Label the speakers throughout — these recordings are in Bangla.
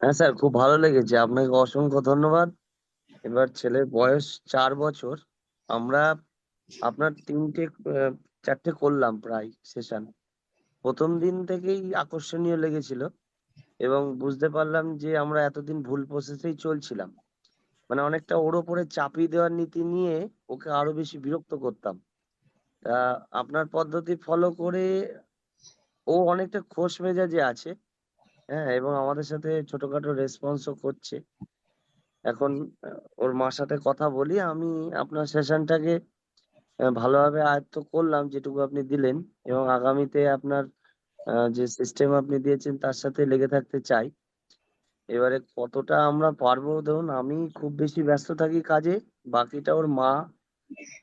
Speaker 1: হ্যাঁ স্যার, খুব ভালো লেগেছে। আপনাকে অসংখ্য ধন্যবাদ। এবার ছেলের বয়স চার বছর। আমরা আপনার তিনটে চারটে করলাম প্রায় সেশন প্রথম দিন থেকেই আকর্ষণীয় লেগেছিল এবং বুঝতে পারলাম যে আমরা এতদিন ভুল প্রসেসেই চলছিলাম। মানে অনেকটা ওর ওপরে চাপিয়ে দেওয়ার নীতি নিয়ে ওকে আরও বেশি বিরক্ত করতাম। আপনার পদ্ধতি ফলো করে ও অনেকটা খোশ মেজাজে আছে। হ্যাঁ এবং আমাদের সাথে ছোটখাটো রেসপন্সও করছে। এখন ওর মার সাথে কথা বলি আমি আপনার সেশনটাকে ভালোভাবে আয়ত্ত করলাম যেটুকু আপনি দিলেন এবং আগামীতে আপনার যে সিস্টেম আপনি দিয়েছেন তার সাথে লেগে থাকতে চাই। এবারে কতটা আমরা পারব ধরুন আমি খুব বেশি ব্যস্ত থাকি কাজে বাকিটা ওর মা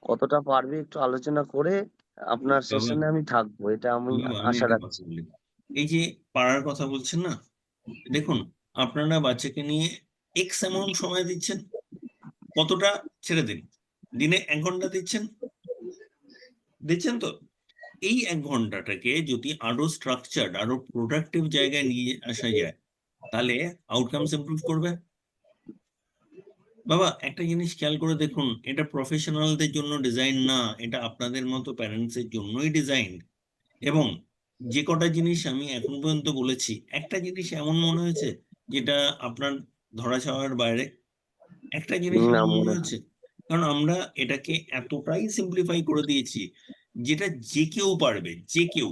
Speaker 1: কতটা পারবে একটু আলোচনা করে আপনার সেশনে আমি থাকব এটা আমি আশা রাখছি।
Speaker 2: এই যে পাড়ার কথা বলছেন না, দেখুন আপনারা বাচ্চাকে নিয়ে এক্স অ্যামাউন্ট সময় দিচ্ছেন, কতটা ছেড়ে দিন? দিনে এক ঘণ্টা দিচ্ছেন? দিচ্ছেন তো? এই এক ঘন্টাটাকে যদি আরও স্ট্রাকচার আরও প্রোডাক্টিভ জায়গায় নিয়ে আসা যায়, তাহলে আউটকামস ইমপ্রুভ করবে। বাবা, একটা জিনিস খেয়াল করে দেখুন, এটা প্রফেশনালদের জন্য ডিজাইন না, এটা আপনাদের মতো প্যারেন্টস এর জন্যই ডিজাইন এবং যে কটা জিনিস আমি এখন পর্যন্ত বলেছি একটা জিনিস এমন মনে হয়েছে যেটা আপনার ধরা ছাওয়ার বাইরে একটা জিনিস এমন
Speaker 1: মনে হয়েছে
Speaker 2: হচ্ছে কারণ আমরা এটাকে এতটাই সিম্পলিফাই করে দিয়েছি যেটা যে কেউ পারবে যে কেউ